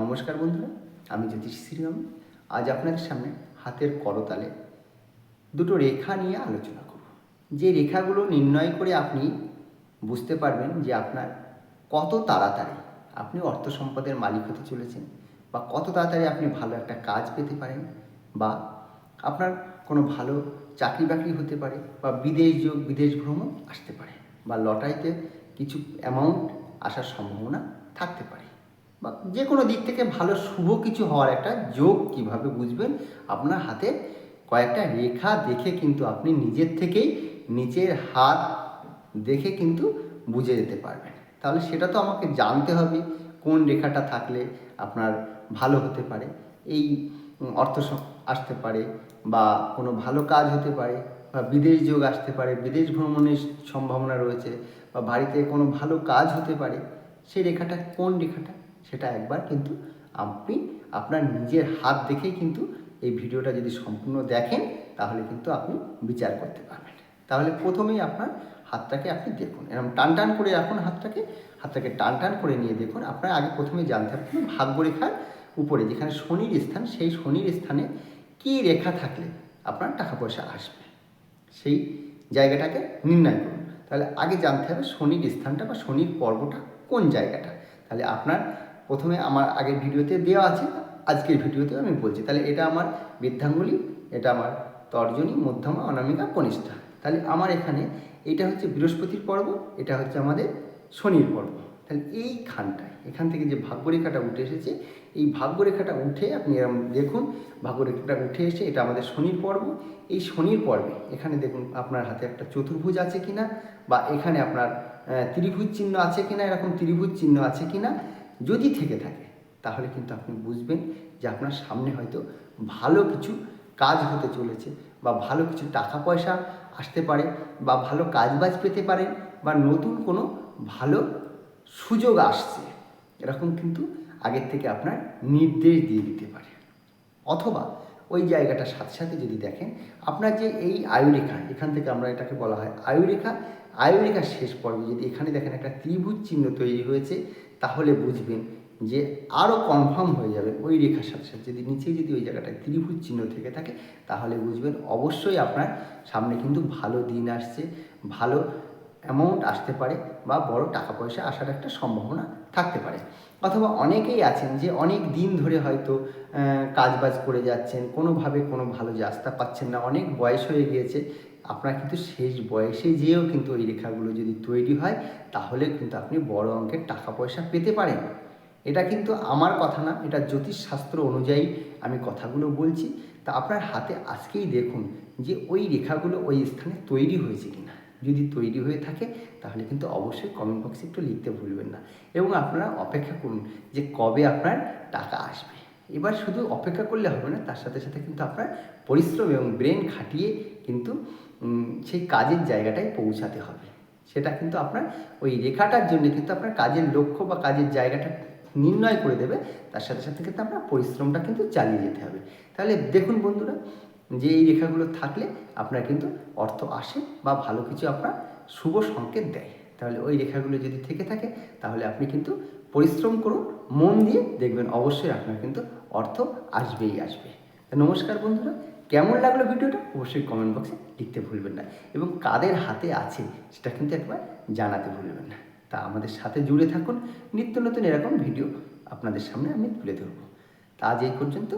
নমস্কার বন্ধুরা, আমি জ্যোতিষ শ্রীরাম। আজ আপনাদের সামনে হাতের করতালে দুটো রেখা নিয়ে আলোচনা করব। যে রেখাগুলো নির্ণয় করে আপনি বুঝতে পারবেন যে আপনার কত তাড়াতাড়ি আপনি অর্থ সম্পদের মালিক হতে চলেছেন বা কত তাড়াতাড়ি আপনি ভালো একটা কাজ পেতে পারেন বা আপনার কোনো ভালো চাকরি বাকরি হতে পারে বা বিদেশ যোগ, বিদেশ ভ্রমণ আসতে পারে বা লটারিতে কিছু অ্যামাউন্ট আসার সম্ভাবনা থাকতে পারে। বা যে কোনো দিক থেকে ভালো শুভ কিছু হওয়ার একটা যোগ কীভাবে বুঝবেন, আপনার হাতে কয়েকটা রেখা দেখে কিন্তু আপনি নিজের থেকেই নিচের হাত দেখে কিন্তু বুঝে যেতে পারবেন। তাহলে সেটা তো আমাকে জানতে হবে, কোন রেখাটা থাকলে আপনার ভালো হতে পারে, এই অর্থ আসতে পারে বা কোনো ভালো কাজ হতে পারে বা বিদেশ যোগ আসতে পারে, বিদেশ ভ্রমণের সম্ভাবনা রয়েছে বা বাড়িতে কোনো ভালো কাজ হতে পারে, সেই রেখাটা কোন রেখাটা? সেটা একবার কিন্তু আপনি আপনার নিজের হাত দেখেই কিন্তু এই ভিডিওটা যদি সম্পূর্ণ দেখেন, তাহলে কিন্তু আপনি বিচার করতে পারবেন। তাহলে প্রথমেই আপনার হাতটাকে আপনি দেখুন। এরকম টান টান করে রাখুন হাতটাকে। হাতটাকে টান টান করে নিয়ে দেখুন। আপনার আগে প্রথমে জানতে হবে ভাগ্যরেখার উপরে যেখানে শনির স্থান, সেই শনির স্থানে কী রেখা থাকলে আপনার টাকা পয়সা আসবে? সেই জায়গাটাকে নির্ণয় করুন। তাহলে আগে জানতে হবে শনির স্থানটা বা শনির পর্বটা কোন জায়গাটা? তাহলে আপনার প্রথমে আমার আগের ভিডিওতে দেওয়া আছে, আজকের ভিডিওতে আমি বলছি। তাহলে এটা আমার বৃদ্ধাঙ্গুলি, এটা আমার তর্জনী, মধ্যমা, অনামিকা, কনিষ্ঠা। তাহলে আমার এখানে এটা হচ্ছে বৃহস্পতির পর্ব, এটা হচ্ছে আমাদের শনির পর্ব। তাহলে এইখানটায় এখান থেকে যে ভাগ্যরেখাটা উঠে এসেছে, এই ভাগ্যরেখাটা উঠে আপনি এরম দেখুন, ভাগ্যরেখাটা উঠে এসে এটা আমাদের শনির পর্ব। এই শনির পর্বে, এখানে দেখুন আপনার হাতে একটা চতুর্ভুজ আছে কিনা, বা এখানে আপনার ত্রিভুজ চিহ্ন আছে কিনা, এরকম ত্রিভুজ চিহ্ন আছে কিনা যদি থেকে থাকে, তাহলে কিন্তু আপনি বুঝবেন যে আপনার সামনে হয়তো ভালো কিছু কাজ হতে চলেছে বা ভালো কিছু টাকা পয়সা আসতে পারে বা ভালো কাজবাজ পেতে পারেন বা নতুন কোনো ভালো সুযোগ আসছে। এরকম কিন্তু আগের থেকে আপনার নির্দেশ দিয়ে দিতে পারে। অথবা ওই জায়গাটার সাথে সাথে যদি দেখেন, আপনার যে এই আয়ুরেখা, এখান থেকে আমরা এটাকে বলা হয় আয়ুরেখা। আয়ুরেখার শেষ পর্বে যদি এখানে দেখেন একটা ত্রিভুজ চিহ্ন তৈরি হয়েছে তাহলে বুঝবেন যে আরও কনফার্ম হয়ে যাবে ওই রেখার সাথে সাথে। যদি নিচে যদি ওই জায়গাটায় ত্রিভুজ চিহ্ন থেকে থাকে, তাহলে বুঝবেন অবশ্যই আপনার সামনে কিন্তু ভালো দিন আসছে, ভালো অ্যামাউন্ট আসতে পারে বা বড় টাকা পয়সা আসার একটা সম্ভাবনা থাকতে পারে। অথবা অনেকেই আছেন যে অনেক দিন ধরে হয়তো কাজবাজ করে যাচ্ছেন, কোনোভাবে কোনো ভালো রাস্তা পাচ্ছেন না, অনেক বয়স হয়ে গিয়েছে আপনার কিন্তু শেষ বয়সে যেয়েও কিন্তু ওই রেখাগুলো যদি তৈরি হয়, তাহলে কিন্তু আপনি বড় অঙ্কের টাকা পয়সা পেতে পারেন। এটা কিন্তু আমার কথা না, এটা জ্যোতিষশাস্ত্র অনুযায়ী আমি কথাগুলো বলছি। তা আপনার হাতে আজকেই দেখুন যে ওই রেখাগুলো ওই স্থানে তৈরি হয়েছে কিনা। যদি তৈরি হয়ে থাকে, তাহলে কিন্তু অবশ্যই কমেন্ট বক্সে একটু লিখতে ভুলবেন না। এবং আপনারা অপেক্ষা করুন যে কবে আপনার টাকা আসবে। এবার শুধু অপেক্ষা করলে হবে না, তার সাথে সাথে কিন্তু আপনার পরিশ্রম এবং ব্রেন খাটিয়ে কিন্তু সেই কাজের জায়গাটায় পৌঁছাতে হবে। সেটা কিন্তু আপনার ওই রেখাটার জন্য কিন্তু আপনার কাজের লক্ষ্য বা কাজের জায়গাটা নির্ণয় করে দেবে, তার সাথে সাথে কিন্তু আপনার পরিশ্রমটা কিন্তু চালিয়ে যেতে হবে। তাহলে দেখুন বন্ধুরা, যে এই রেখাগুলো থাকলে আপনার কিন্তু অর্থ আসে বা ভালো কিছু আপনার শুভ সংকেত দেয়। তাহলে ওই রেখাগুলো যদি থেকে থাকে, তাহলে আপনি কিন্তু পরিশ্রম করুন মন দিয়ে দেখবেন অবশ্যই আপনার কিন্তু অর্থ আসবেই আসবে। নমস্কার বন্ধুরা, কেমন লাগল ভিডিওটা? অবশ্যই কমেন্ট বক্সে লিখতে ভুলবেন না এবং কাদের হাতে আছে সেটা কিন্তু একবার জানাতে ভুলবেন না। তা আমাদের সাথে জুড়ে থাকুন, নিত্য নতুন এরকম ভিডিও আপনাদের সামনে আমি তুলে ধরবো। তা আজ এই পর্যন্ত